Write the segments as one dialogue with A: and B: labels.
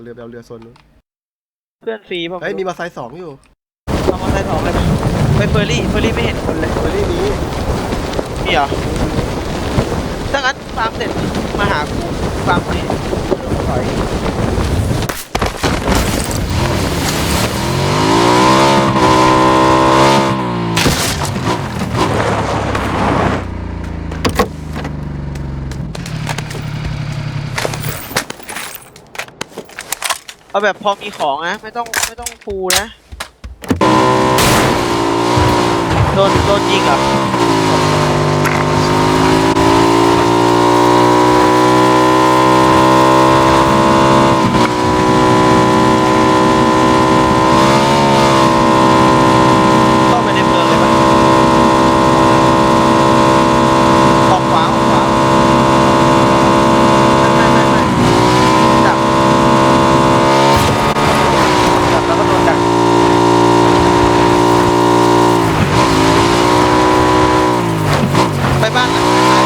A: เรือไปเอาเรือโซนนู้น
B: เพื่อนฟรีป่ะ
A: เฮ้ยมีมาไซค์สองอยู่
B: เอามอเตอร์ไซค์สองเลยปะไปเฟอร์รี่เฟอร์รี่ไม่เห็นคนเลย
A: เฮ้ยนี่นี้
B: มีเหรอถ้างั้นฟาร์มเสร็จมาหากูฟาร์มนี้ถอย เอาแบบพอมีของนะ ไม่ต้องไม่ต้องฟูลนะ โดนโดนยิงอะ เข้าไปในเมืองเลยปะออกขวาออกขวาไม่ไม่ไม่ไม่ดักดักแล้วก็โดนดักไปบ้านหลังซ้าย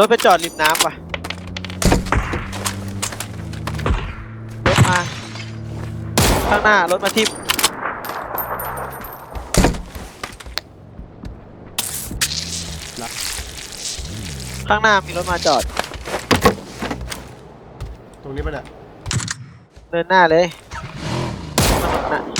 B: รถไปจอดริมน้ำว่ะรถมา ข้างหน้ารถมาทิ่มข้างหน้ามีรถมาจอด
A: ตรงนี้ปะเนี่ย
B: เดินหน้าเลยถนนน่ะ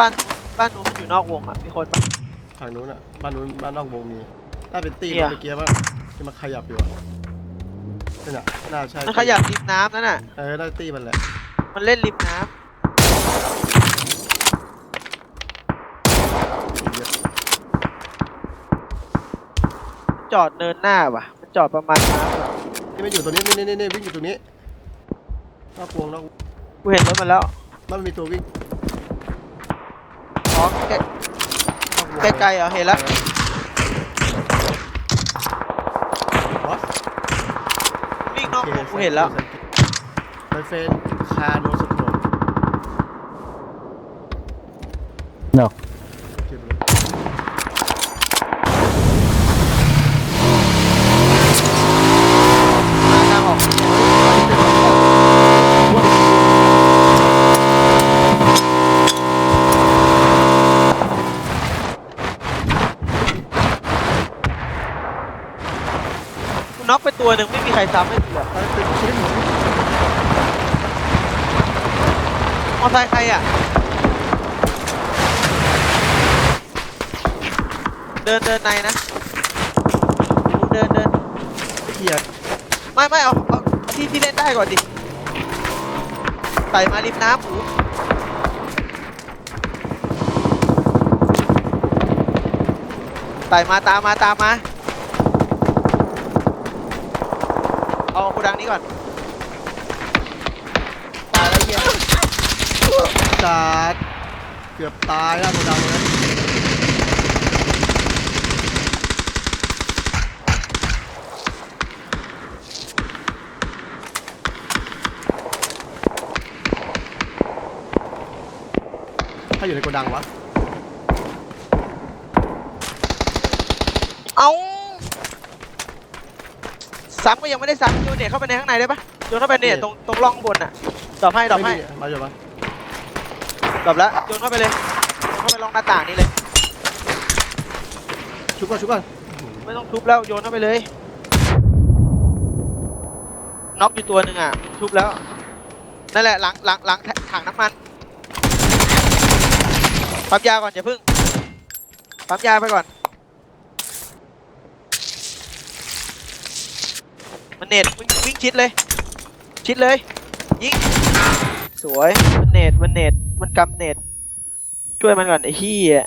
B: บ้านบ้านนู้นมันอยู่นอกวงอะมีคนปะ
A: ทางนู้นอะ บ้านนู้นบ้านนอกวงมี น่าเป็นตี
B: เนี่ย
A: เมื่อกี้ว่าที่มันขยับอยู่อะนี่นน่ะน่าใช่
B: มันขยับริมน้ำนั่นน่ะ
A: เออน่าตีมันแหละ
B: มันเล่นริมน้ำจอดเนินหน้าว่ะ มันจอดประมาณน้ำว่ะ
A: นี่มันอยู่ตรงนี้ นี่นี่นี่วิ่งอยู่ตรงนี้นอกวงนอกวง
B: กูเห็นรถมันแล้ว
A: มันมีตัววิ่ง
B: อ๋อใกล้
A: นอกวง
B: ใกล้ๆเหรอเห็นแล้ว
A: บอส
B: วิ่งนอกวงกูเห็นแล้ว
A: มันเฟนคาโนสโตร
C: No.
B: ตัวหนึ่งไม่มีใครซ้ำให้กูอะ
A: ตอนเป็นชิ้นม
B: อไซค์ใครอะ เดินเดินในนะเดินเดิน
A: เกียร์
B: ไม่ไม่เอาเอาที่ที่เล่นได้ก่อนดิไต่มาริมน้ำหมูไต่มาตามมาตามมา เอากูดังนี้ก่อนตายแล้วเฮีย
A: จัดเกือบตายแล้วโกดังเลยถ้าอยู่ในโกดังวะ
B: เอา ซ้ำก็ยังไม่ได้ซ้ำโยนเนี่ยเข้าไปในข้างในได้ปะโยนเข้าไปเนี่ยตรงตรงร่องบนอะดรอปให้ดรอปให้
A: ไม่มีมาอยู่ปะ
B: ดรอปแล้วโยนเข้าไปเลยโยนเข้าไปร่องหน้าต่างนี่เลย
A: ชุบก่อนชุบก่อน
B: ไม่ต้องทุบแล้วโยนเข้าไปเลยน็อกอยู่ตัวหนึ่งอะทุบแล้วนั่นแหละหลังหลังหลังถังน้ำมันปั๊มยาก่อนอย่าพึ่งปั๊มยาไปก่อน มันเน็ตวิ่งวิ่งชิดเลย ชิดเลย ยิง สวย มันเน็ตมันเน็ตมันกำเน็ตช่วยมันก่อนไอ้ขี้ย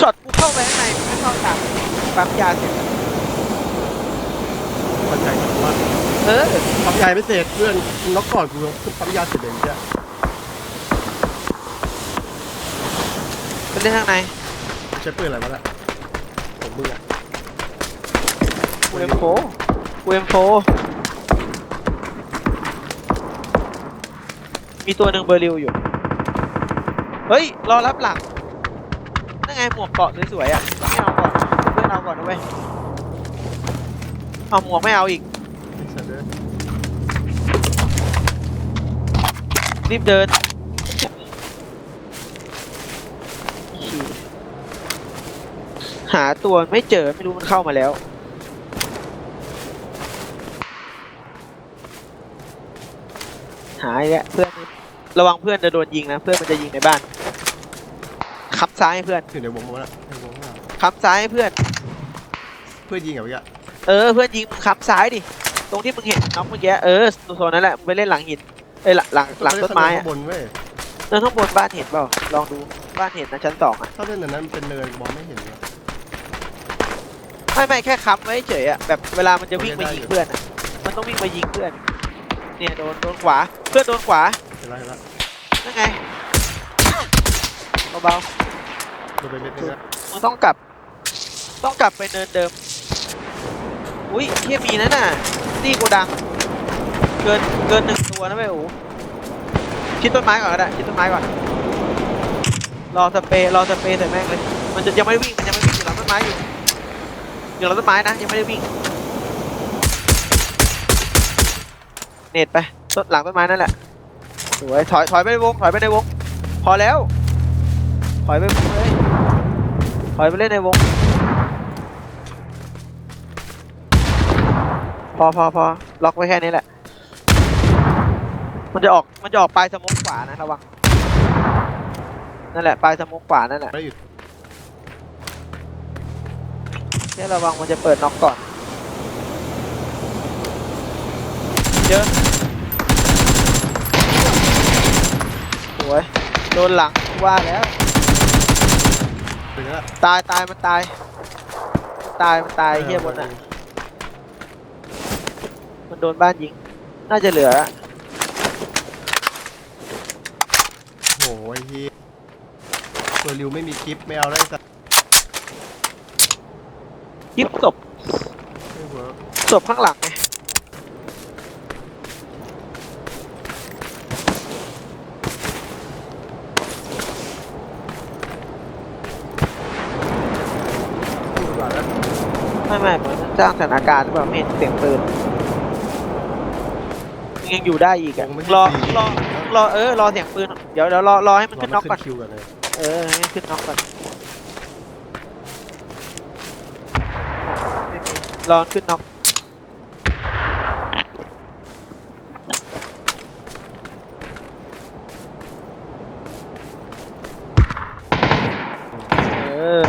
B: ช็อตกูเข้าไปข้างในมันไม่เข้าทางปั๊มยาเสร็จ
A: เข้าใจแต่ว่า
B: เออ
A: ปั๊มยาไม่เสร็จเพื่อนน็อกก่อนกูปั๊มยาเสร็จเลยเนี่ย
B: ไปเล่นข้างใน
A: ใช้ปืนอะไรวะล่ะ ผมมืออะ
B: กูเอ็มโฟกูเอ็มโฟมีตัวหนึ่งเบอร์ริวอยู่ เฮ้ย รอรับหลัง นั่นไงหมวกเกาะสวยๆอะไม่เอาก่อนเพื่อนเอาก่อนนะเว้ย เอาหมวกไม่เอาอีก
A: ไอ้สัตว์เด้อ
B: รีบเดิน หาตัวไม่เจอไม่รู้มันเข้ามาแล้ว หายแล้วเพื่อนระวังเพื่อนจะโดนยิงนะเพื่อนมันจะยิงในบ้านขับซ้ายให้เพื่อน
A: อยู่ในวงมั้งละในวงมั้งละ
B: ขับซ้ายให้เพื่อน
A: เพื่อนยิงเหรอเมื่อกี้
B: เออเพื่อนยิงมึงขับซ้ายดิตรงที่มึงเห็นน้องเมื่อกี้เออโซนนั้นแหละมึงไปเล่นหลังหินเอ้ยหลังหลังหลังต้นไม้
A: ข้า
B: อะ
A: งบนเว้ย
B: เนินข้างบนบ้านเห็นเปล่าลองดูบ้านเห็นนะชั้นสองอะ
A: ถ้าเล่นอันนั้นมันเป็นเนินมองไม่เห็นเลย
B: ไม่ไม่แค่ค้ำไว้เฉยอะแบบเวลามันจะวิ่ง
A: โอเค
B: ไป
A: ได้
B: ยิง
A: อยู่
B: เพื่อนอะมันต้องวิ่งไปยิงเพื่อน เนี่ยโดนโดนขวา เพื่อนโดนขวา
A: เห็นแล้วเห็นแล้ว
B: นั่นไงเบา
A: โดนไปเม็ดนึงละ
B: ๆมึงต้องกลับ ต้องกลับไปเนินเดิม อุ้ยเทียมีนั่นน่ะนี่โกดัง เกินเกินหนึ่งตัวนะเว้ยโอ้ชิดต้นไม้ก่อนก็ได้ชิดต้นไม้ก่อน รอสเปรย์รอสเปรย์ใส่แม่งเลย มันจะยังไม่วิ่งมันยังไม่วิ่งอยู่หลังต้นไม้อยู่ อยู่หลังต้นไม้นะยังไม่ได้วิ่ง เน็ตไปต้นหลังต้นไม้นั่นแหละสวยถอยถอยไปในวงถอยไปในวง พอแล้ว ถอยไปเลยถอยไปเล่นในวง พอพอพอล็อกไว้แค่นี้แหละ มันจะออกมันจะออกปลายสมองขวานะระวังนั่นแหละปลายสมองขวานั่นแหละ
A: ไม่ได้อยู่
B: แค่ระวังมันจะเปิดน็อกก่อน เยอะสวยโดนหลังว่าแล้ว
A: เป็นแล้ว
B: ตายตายมันตายตายมันตายเฮียบนอะ มันโดนบ้านยิง น่าจะเหลือ
A: โอ้โหไอ้เหี้ยตัวริวไม่มีคลิปไม่เอาได้สัตว์
B: ยิบศพ
A: ไม่เวิร์ก
B: ศพข้างหลังไง
A: พูดดีกว่าแล้ว
B: ไม่ไม่เหมือนมันสร้างสถานการณ์หรือเปล่าไม่เห็นเสียงปืนมึงยังอยู่ได้อีกอะ
A: วงไม่
B: รอ
A: ใช่
B: รอรอเออรอเสียงปืน เดี๋ยวเดี๋ยวรอรอให้มัน
A: รอ
B: ขึ้น
A: มั
B: น็อกก่อน
A: คิวกันเลย
B: เออให้มันขึ้นน็อกก่อน รอขึ้นน็อกเออ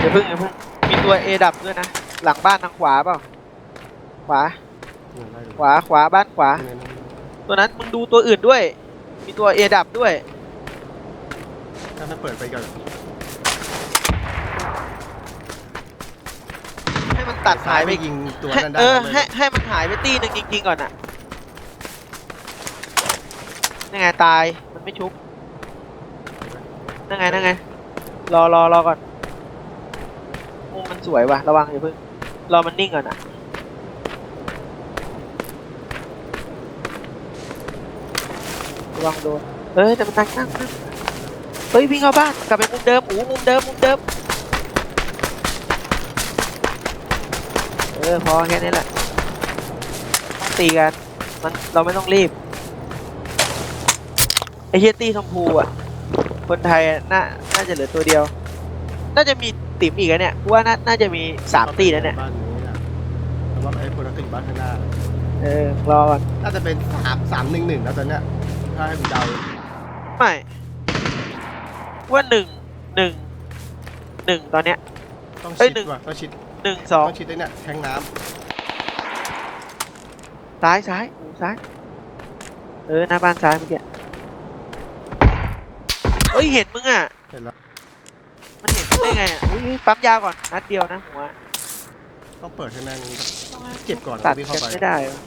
B: อย่าเพิ่งอย่าเพิ่งมีตัวเอดับด้วยนะ หลังบ้านทางขวาเปล่า ขวา ขวา ขวา บ้านขวา ตัวนั้นมึงดูตัวอื่นด้วย มีตัวเอดับด้วย
A: ถ้าถ้าเปิดไปก่อน
B: ให้มันตัดหายไป
A: ไม่ยิงตัว
B: ให้
A: นั้นได้
B: เออ
A: นะ
B: ให้ให้มันหายไปตีหนึ่งจริงๆก่อนอะนั่นไงตายมันไม่ชุบนั่นไงนั่นไงรอรอรอก่อนมุมมันสวยว่ะระวังอย่าเพิ่งรอมันนิ่งก่อนอะระวังโดนเฮ้ยแต่มันนั่งนั่งนั่งเฮ้ยวิ่งเข้าบ้านกลับไปมุมเดิมอูมุมเดิมมุมเดิม เออพอแค่นี้แหละต้องตีกันมันเราไม่ต้องรีบไอเฮียตี้ชมพูอะ คนไทยอะน่าน่าจะเหลือตัวเดียว น่าจะมีติ๋มอีกอะเนี่ยกูว่าน่าน่าจะมีสามตีแล้วเนี่ย
A: บ้านนี้อะแต่ว่าไอ้ไอ้คนนั้นก็อยู่บ้านข้างหน้า
B: เออรอก่อน
A: น่าจะเป็นสามสามหนึ่งหนึ่งแล้วตอนเนี้ยถ้าให้กูเดา
B: ไม่ว่าหนึ่งหนึ่งหนึ่งตอนเนี้ย
A: ต้อง
B: เอ้ย
A: ชิด
B: หนึ่ง
A: ว่ะต้องชิด
B: หนึ่งสอง
A: ต้องชิดไอ้เนี่ยแทงน้
B: ซ้ายซ้ายหูซ้าย เออหน้าบ้านซ้ายเมื่อกี้เอ้ยเห็นมึงอะำ
A: เห็นแล้ว
B: มันเห็นได้ไงอะอุ้ยปั๊มยาก่อนนัดเดียวนะหัว
A: ต้องเปิดให้แม่งเจ็บก่อน
B: ตัด
A: วิ่ง
B: กั
A: เข้านไป
B: ไม่ได้วะ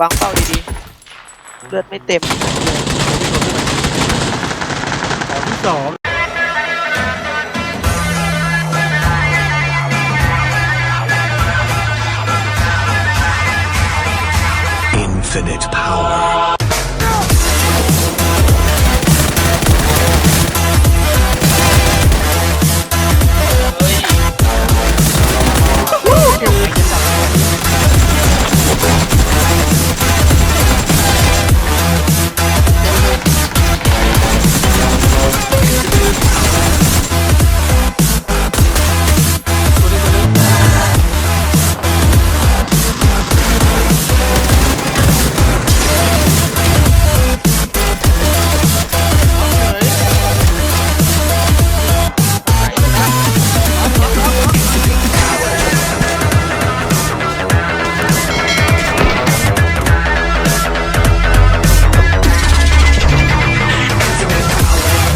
B: วางเป้าดีๆ เลือดไม่เต็ม
A: ขอที่สอง
D: Infinite power.